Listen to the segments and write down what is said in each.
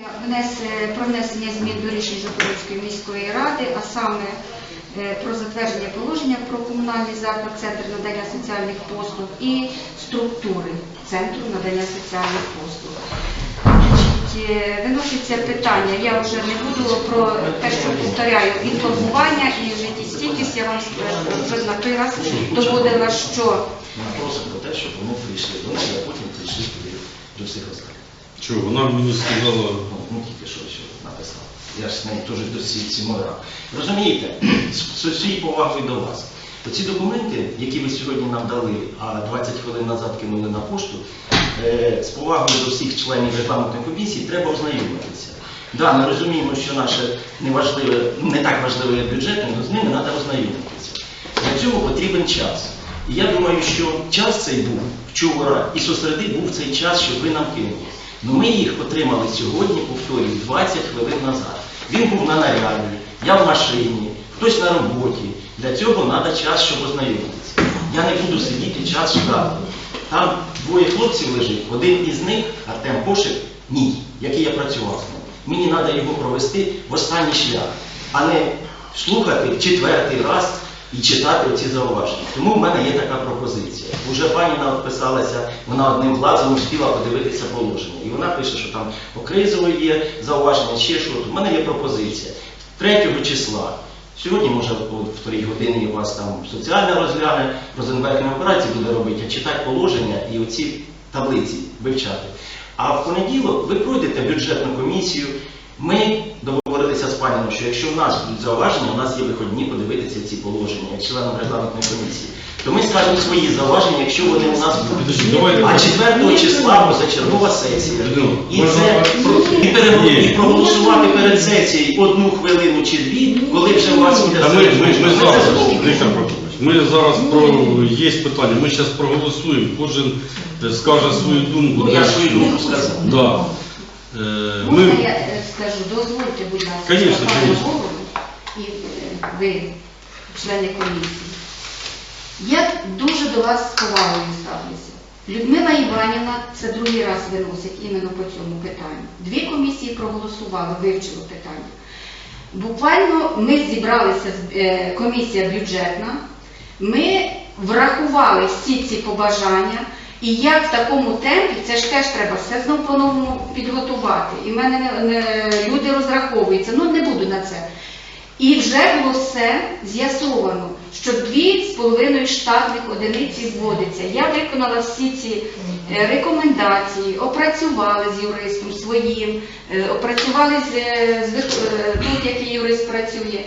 внес- про внесення змін до рішень Запорізької міської ради, а саме е, про затвердження положення про комунальний заклад, центр надання соціальних послуг і структури центру надання соціальних послуг. Е, Виноситься питання, я вже не буду про те, що повторяю, інформування і життєстійкість, я вам е, вже на той раз доводила, що Вопроси про те, щоб вони прийшли до неї, а потім прийшли до всіх остальних. Чого, вона мені сказала, Ну, ну тільки що що написав. Я ж з нею теж до ці, ці мора. Розумієте, з усією повагою до вас. Оці документи, які ви сьогодні нам дали, а 20 хвилин назад кинули на пошту, е, з повагою до всіх членів регламентної комісії треба ознайомитися. Да, ми розуміємо, що наше неважливе, не так важливе як бюджетне, але з ними треба ознайомитися. Для цього потрібен час. І я думаю, що час цей був вчора, і сосереди був цей час, щоб ви нам кинули. Ну ми їх отримали сьогодні, повторюю, 20 хвилин назад. Він був на наряді, я в машині, хтось на роботі. Для цього треба час, щоб ознайомитися. Я не буду сидіти час ждати. Там двоє хлопців лежить, один із них, Артем Пошик, мій, який я працював з ним. Мені треба його провести в останній шлях, а не слухати четвертий раз і читати оці зауваження. Тому в мене є така пропозиція. Уже пані нам вписалася, вона одним глазом успіла подивитися положення. І вона пише, що там по кризової є зауваження, ще що. У мене є пропозиція. 3 числа. Сьогодні, може, о вторій годині у вас там соціальне розгляне, Розенберг операції буде робити, а читати положення і оці таблиці вивчати. А в понеділок ви пройдете бюджетну комісію. Ми договорилися з паніном, що якщо в нас будуть зауваження, у нас є виходні подивитися ці положення, як членам регламентної комісії. То ми скажемо свої зауваження, якщо вони у нас будуть. Давайте. А 4 числа позачергова сесія. І це і, пере- Ні. і проголосувати перед сесією одну хвилину чи дві, коли вже у вас буде Та ми, ми, ми Ми зараз. Віктор Прокопович, ми зараз про є питання, ми зараз проголосуємо, кожен е, скаже свою думку. Ну, я свою думку сказав. Да. Е, ми, скажу, дозвольте, будь ласка, Конечно, пане конечно. голову і е, ви, члени комісії. Я дуже до вас з повагою ставлюся. Людмила Іванівна це другий раз виносить іменно по цьому питанню. Дві комісії проголосували, вивчили питання. Буквально ми зібралися, з- е, комісія бюджетна, ми врахували всі ці побажання, і як в такому темпі, це ж теж треба все знов по-новому підготувати. І в мене не, не- люди розраховуються, ну не буду на це. І вже було все з'ясовано, що дві з половиною штатних одиниці вводиться. Я виконала всі ці е, рекомендації, опрацювали з юристом своїм, е, опрацювали з, вик- е, тут, який юрист працює.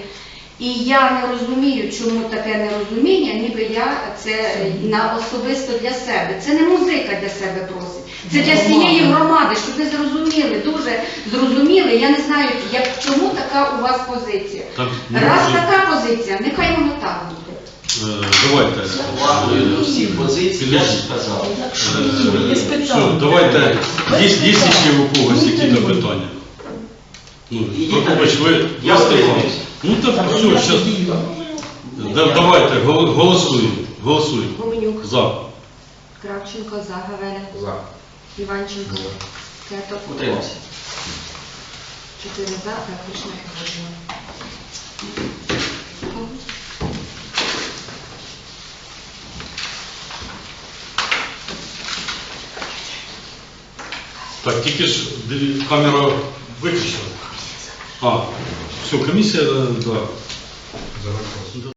І я не розумію, чому таке нерозуміння, ніби я це е, на особисто для себе. Це не музика для себе просить. Це для всієї громади, щоб ви зрозуміли, дуже зрозуміли. Я не знаю, як чому така у вас позиція. Так, ну, Раз може- така позиція, нехай воно так буде. е, давайте. Увагою до всіх позицій, я ж сказав. Е, все, давайте, є, є ще у когось які-то питання? Ну, Прокопович, ви Я ви сказали? Ну так все, зараз. Да, давайте, гол- голосуємо. Голосуємо. Гуменюк, За. Кравченко, Загавеля, За. Іванченко, Кеток, Утримався. чотири за, так рішення погоджено. Так, тільки ж диві- камера виключена. А, все, комиссия, да.